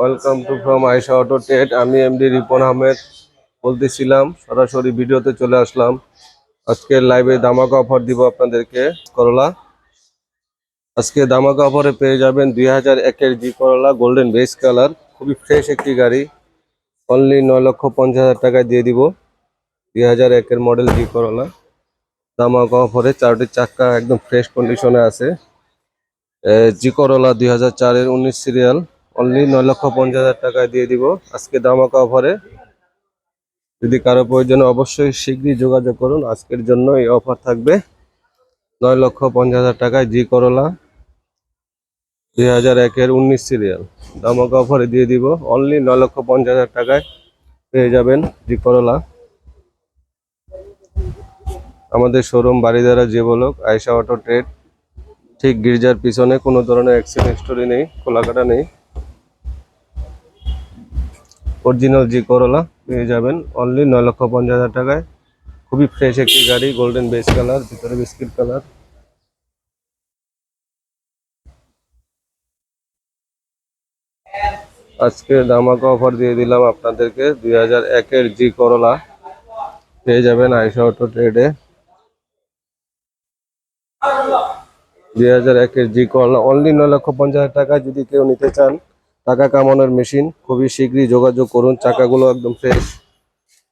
Welcome to from টেট আমি MD Ripon Ahmed বলতেছিলাম, সরাসরি ভিডিওতে চলে আসলাম। আজকে লাইভে দামাকা অফার দিব আপনাদেরকে করলা আজকে দামাকা অফারে পেয়ে যাবেন দুই হাজার একের G Corolla golden base colour খুবই ফ্রেশ একটি গাড়ি। অনলি নয় লক্ষ পঞ্চাশ হাজার টাকায় দিয়ে দিব, দুই হাজার একের মডেল জি করলা দামাকা অফারে চারটি চাক্কা একদম ফ্রেশ কন্ডিশনে আছে। জি করলা দুই হাজার চারের উনিশ সিরিয়াল অনলি নয় লক্ষ পঞ্চাশ হাজার টাকায় দিয়ে দিব। আজকে দামাকা অফারে যদি কারও প্রয়োজন অবশ্যই শীঘ্রই যোগাযোগ করুন। আজকের জন্য এই অফার থাকবে নয় লক্ষ পঞ্চাশ হাজার টাকায় জি করলা দুই হাজার একের উনিশ সিরিয়াল দামাকা অফারে দিয়ে দিব। অনলি নয় লক্ষ পঞ্চাশ হাজার টাকায় পেয়ে যাবেন জি করলা আমাদের শোরুম বাড়িদারা যে বলক আয়সা অটো ট্রেড ঠিক গির্জার পিছনে কোনো ধরনের অ্যাক্সিডেন্ট স্টোরি নেই কোলাকাটা নেই। অরিজিনাল জি করলা পেয়ে যাবেন অনলি নয় লক্ষ পঞ্চাশ হাজার টাকায়। খুবই ফ্রেশ একটি গাড়ি গোল্ডেন বেস কালার ভিতরে বিস্কিট কালার আজকে দামাকা অফার দিয়ে দিলাম আপনাদেরকে। দুই হাজার একের জি করলা পেয়ে যাবেন আইসা অটো ট্রেডে দুই হাজার একের জি করলা অনলি নয় লক্ষ পঞ্চাশ হাজার টাকা যদি কেউ নিতে চান, টাকা কামানোর মেশিন খুবই শীঘ্রই যোগাযোগ করুন, চাকাগুলো একদম ফ্রেশ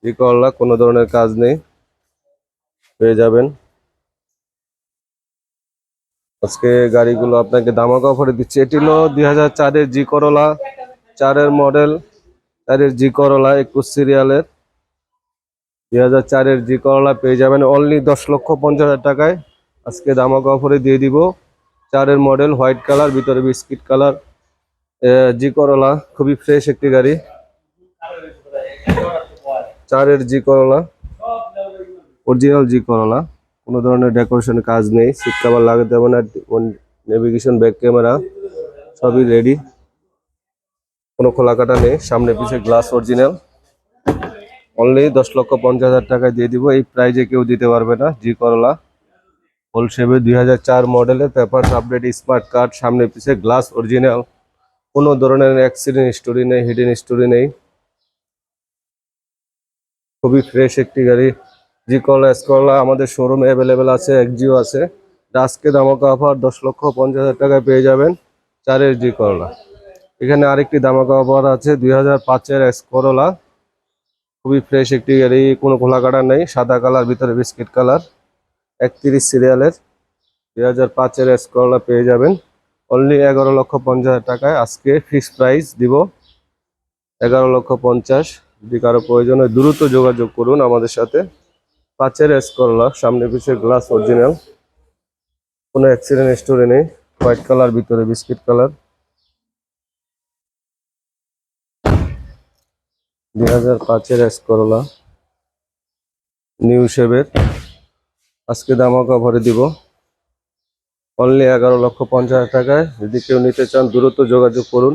জি করলা কোনো ধরনের কাজ নেই, পেয়ে যাবেন। আজকে গাড়িগুলো আপনাকে দামাকা অফারে দিচ্ছি। এটি হলো দুই হাজার চারের জি করলা চারের মডেল চারের জি করলা একুশ সিরিয়ালের দুই হাজার চারের জি করলা পেয়ে যাবেন অনলি দশ লক্ষ পঞ্চাশ হাজার টাকায়। আজকে দামাকা অফারে দিয়ে দিব। চারের মডেল হোয়াইট কালার ভিতরে বিস্কিট কালার জি করলা, খুবই ফ্রেশ একটি গাড়ি। চারের জি করলা অরিজিনাল জি করলা। কোনো ধরনের ডেকোরেশনের কাজ নেই সিট কাভার লাগাতে হবে না নেভিগেশন ব্যাক ক্যামেরা সবই রেডি কোনো খোলা কাটা নেই, সামনে পিছে গ্লাস অরিজিনাল অনলি দশ লক্ষ পঞ্চাশ হাজার টাকায় দিয়ে দিব, এই প্রাইজে কেউ দিতে পারবে না, জি করলা। হোলসেবে দুই হাজার চার মডেলের পেপার আপডেট স্মার্ট কার্ড সামনে পিছে গ্লাস অরিজিনাল কোনো ধরনের অ্যাক্সিডেন্ট স্টোরি নেই হিডেন স্টোরি নেই। খুবই ফ্রেশ একটি গাড়ি। জি করলা এসকরলা আমাদের শোরুমে অ্যাভেলেবেল আছে একজিও আছে। আজকে দামাকা অফার দশ লক্ষ পঞ্চাশ হাজার টাকায় পেয়ে যাবেন চারের জি করলা এখানে আরেকটি দামাকা অফার আছে, দুই হাজার পাঁচের এস করলা খুবই ফ্রেশ একটি গাড়ি, কোনো খোলা কাটা নেই, সাদা কালার, ভিতরে বিস্কিট কালার। একত্রিশ সিরিয়ালের দুই হাজার পাঁচের এস করলা পেয়ে যাবেন। অনলি এগারো লক্ষ পঞ্চাশ হাজার টাকায় আজকে ফিক্সড প্রাইস দিব। এগারো লক্ষ পঞ্চাশ, যদি কারও প্রয়োজন হয় দ্রুত যোগাযোগ করুন আমাদের সাথে। পাঁচের এস করলা সামনে পিছিয়ে গ্লাস অরিজিনাল কোনো অ্যাক্সিডেন্ট স্টোরি নেই হোয়াইট কালার ভিতরে বিস্কিট কালার দুই হাজার পাঁচের এস করলা নিউ শেপের আজকে দামাকা ভরে দিব। অনলি এগারো লক্ষ পঞ্চাশ টাকায়। যদি কেউ নিতে চান, দ্রুত যোগাযোগ করুন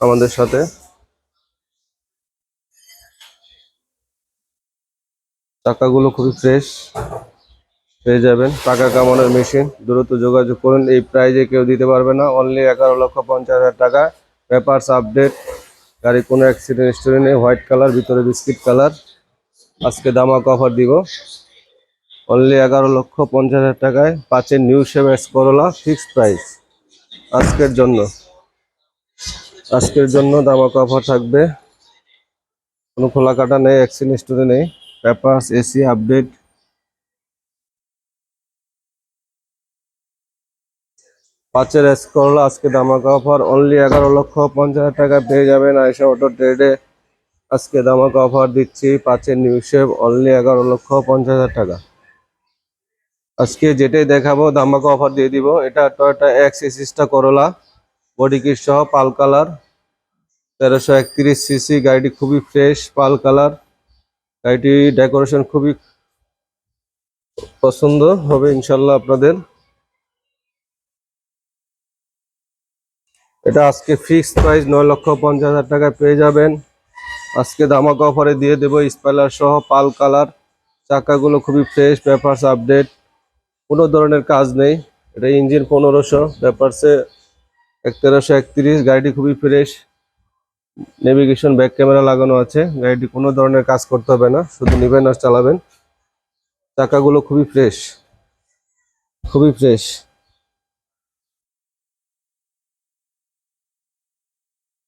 আমাদের সাথে। টাকাগুলো খুবই ফ্রেশ পেয়ে যাবেন। টাকা কামানোর মেশিন দ্রুত যোগাযোগ করুন। এই প্রাইজে কেউ দিতে পারবে না। অনলি এগারো লক্ষ পঞ্চাশ হাজার টাকা। পেপারস আপডেট গাড়ি কোনো অ্যাক্সিডেন্ট স্টোরি নেই। হোয়াইট কালার ভিতরে বিস্কিট কালার আজকে দামাক অফার দিব। অনলি এগারো লক্ষ পঞ্চাশ হাজার টাকায় পাঁচের নিউ শেভ এস করলা ফিক্সড প্রাইস আজকের জন্য। আজকের জন্য দামাক অফার থাকবে। কোনো খোলা কাটা নেই অ্যাক্সিডেন্ট স্টোরে নেই। পেপারস এসি আপডেট পাঁচের এস আজকে দামাকা অফার অনলি এগারো লক্ষ পঞ্চাশ হাজার টাকা পেয়ে যাবেন আয়সা অটো ট্রেডে আজকে দামাকা অফার দিচ্ছি পাঁচের নিউ শেভ অনলি এগারো লক্ষ পঞ্চাশ হাজার টাকা। আজকে যেটাই দেখাবো দামাকা অফার দিয়ে দিব। এটা টয়টা এক্স এসিসটা করলা বডি কিট সহ, পাল কালার। তেরোশো একত্রিশ সিসি গাড়িটি খুবই ফ্রেশ পাল কালার। গাড়িটি ডেকোরেশন খুবই পছন্দ হবে ইনশাল্লাহ আপনাদের। এটা আজকে ফিক্সড প্রাইস নয় লক্ষ পঞ্চাশ হাজার টাকায় পেয়ে যাবেন। আজকে দামাকা অফারে দিয়ে দেবো স্পয়লার সহ, পাল কালার। চাকাগুলো খুবই ফ্রেশ পেপারস আপডেট কোনো ধরনের কাজ নেই। এটা ইঞ্জিন পনেরোশো পেপারসে এক তেরোশো একত্রিশ, গাড়িটি খুবই ফ্রেশ। নেভিগেশন ব্যাক ক্যামেরা লাগানো আছে। গাড়িটি কোনো ধরনের কাজ করতে হবে না, শুধু নিবেন আর চালাবেন। চাকাগুলো খুবই ফ্রেশ। খুবই ফ্রেশ।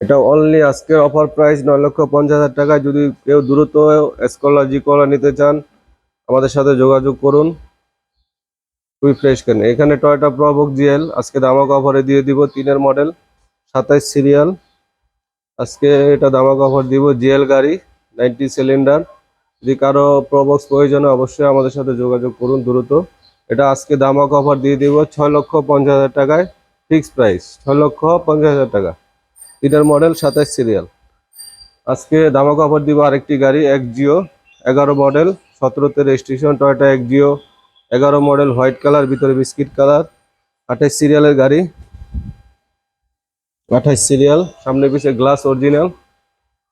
এটা অনলি আজকের অফার প্রাইস নয় লক্ষ পঞ্চাশ হাজার টাকা। যদি কেউ দ্রুত স্কলা জি কলা নিতে চান, আমাদের সাথে যোগাযোগ করুন। খুবই ফ্রেশ কেন? এখানে টয়টা প্রবক জিএল আজকে দামাক অফারে দিয়ে দিব তিনের মডেল সাতাইশ সিরিয়াল আজকে এটা দামাক অফার দিব জিএল গাড়ি নাইনটি সিলিন্ডার যদি কারও প্রবক্স প্রয়োজন অবশ্যই আমাদের সাথে যোগাযোগ করুন দ্রুত। এটা আজকে দামাক অফার দিয়ে দিব ছয় লক্ষ পঞ্চাশ হাজার টাকায় ফিক্স প্রাইস ছয় লক্ষ পঞ্চাশ হাজার টাকা। তিনের মডেল সাতাইশ সিরিয়াল আজকে দামাক অফার দিব আরেকটি গাড়ি, এক জিও এগারো মডেল সতেরোতে রেজিস্ট্রেশন টয়টা এক জিও এগারো মডেল হোয়াইট কালার, ভিতরে বিস্কিট কালার আঠাইশ সিরিয়ালের গাড়ি আঠাইশ সিরিয়াল, সামনে পিছে গ্লাস অরিজিনাল,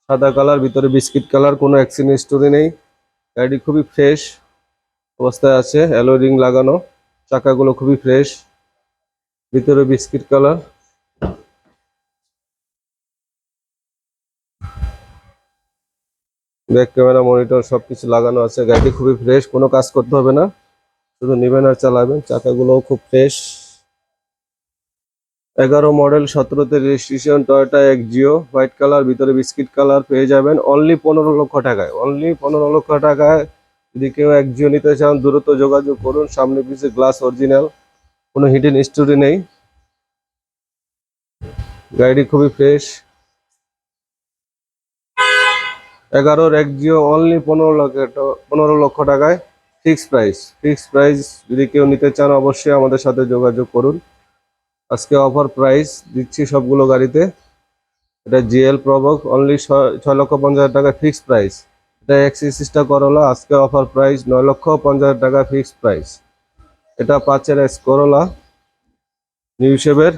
সাদা কালার, ভিতরে বিস্কিট কালার, কোনো অ্যাক্সিডেন্ট স্টোরি নেই গাড়িটি খুবই ফ্রেশ অবস্থায় আছে, অ্যালো রিং লাগানো, চাকাগুলো খুবই ফ্রেশ, ভিতরে biscuit colour. Back camera, monitor সবকিছু লাগানো আছে গাড়িটি খুবই ফ্রেশ, কোনো কাজ করতে হবে না। শুধু নেবেন আর চালাবেন, চাকাগুলোও খুব ফ্রেশ এগারো model সতেরোতে registration Toyota Axio white colour ভিতরে বিস্কিট কালার পেয়ে যাবেন অনলি পনেরো লক্ষ টাকায়। অনলি পনেরো লক্ষ টাকায় যদি কেউ এক জিও নিতে চান, দ্রুত যোগাযোগ করুন। সামনে পিছে গ্লাস অরিজিনাল কোনো হিডেন স্টোরি নেই। গাড়িটি খুবই ফ্রেশ এগারোর এক জিও অনলি পনেরো লক্ষ পনেরো লক্ষ টাকায়। ফিক্স প্রাইস ফিক্স প্রাইস যদি কেউ নিতে চান অবশ্যই আমাদের সাথে যোগাযোগ করুন। আজকে অফার প্রাইস দিচ্ছি সবগুলো গাড়িতে। এটা জিএল প্রবক অনলি ছয় লক্ষ পঞ্চাশ টাকা ফিক্স প্রাইস। এটা এক্সিসটা করলা আজকে অফার প্রাইস নয় লক্ষ পঞ্চাশ টাকা ফিক্স প্রাইস। এটা পাঁচের এস করলা নিউ শেপের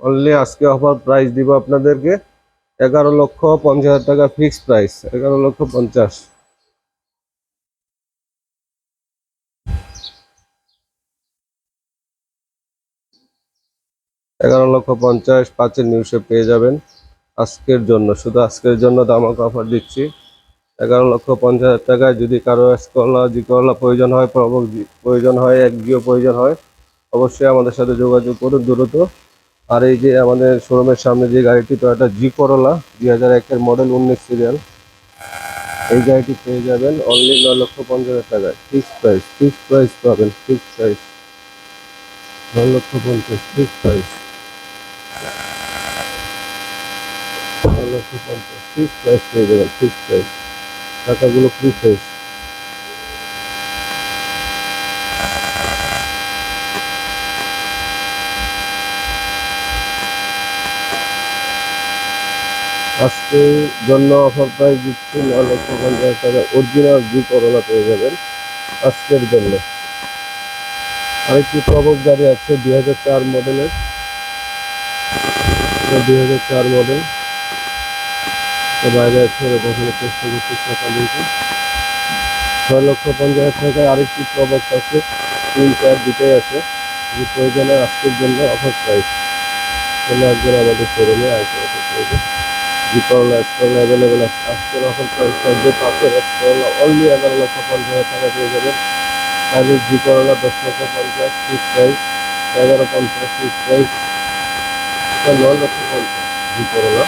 অনলি আজকে অফার প্রাইস দিব আপনাদেরকে। এগারো লক্ষ পঞ্চাশ টাকা ফিক্স প্রাইস, এগারো লক্ষ পঞ্চাশ। এগারো লক্ষ পঞ্চাশ পাঁচের নিউজে পেয়ে যাবেন আজকের জন্য। শুধু আজকের জন্য দামাক অফার দিচ্ছি। এগারো লক্ষ পঞ্চাশ হাজার টাকায় যদি কারও স্কলা জিকলা প্রয়োজন হয়, প্রবক প্রয়োজন হয়, এক জিও প্রয়োজন হয়, অবশ্যই আমাদের সাথে যোগাযোগ করুন দ্রুত। আর এই যে আমাদের শোরুমের সামনে যে গাড়িটি তো একটা জি করলা দুই হাজার একের মডেল উনিশ সিরিয়াল এই গাড়িটি পেয়ে যাবেন অনলি নয় লক্ষ পঞ্চাশ হাজার টাকায়। ফিক্স প্রাইস ফিক্স প্রাইস পাবেন ফিক্স প্রাইস নয় লক্ষ পঞ্চাশ ফিক্স প্রাইস টাকাগুলো আজকে জন্য অফার প্রাইস দিচ্ছি নয় লক্ষ পঞ্চাশ টাকা অরিজিনাল জি করোলা পেয়ে যাবেন আজকের জন্য আরেকটি প্রবক গাড়ি আছে দুই হাজার চার মডেলের দুই হাজার চার মডেল বাইরে আছে দেখানোর চেষ্টা করছি সকালকে ছয় লক্ষ পঞ্চাশ টাকায় আরেকটি প্রবক্স আছে, তিন চার দুটোই আছে। যদি প্রয়োজনে আজকের জন্য অফার প্রাইস চলে আসবেন আমাদের শোরুমে আইসে অফার প্রাইসে জি করলা অ্যাভেলেবেল আছে। আজকের অফার প্রাইস থাকবে পাঁচের এক করলা অনলি এগারো লক্ষ পঞ্চাশ হাজার টাকা পেয়ে যাবেন। তাহলে জি করলা দশ লক্ষ পঞ্চাশ ফিক্স প্রাইস এগারো পঞ্চাশ ফিক্স প্রাইস তা নয় লক্ষ পঞ্চাশ বিপরণা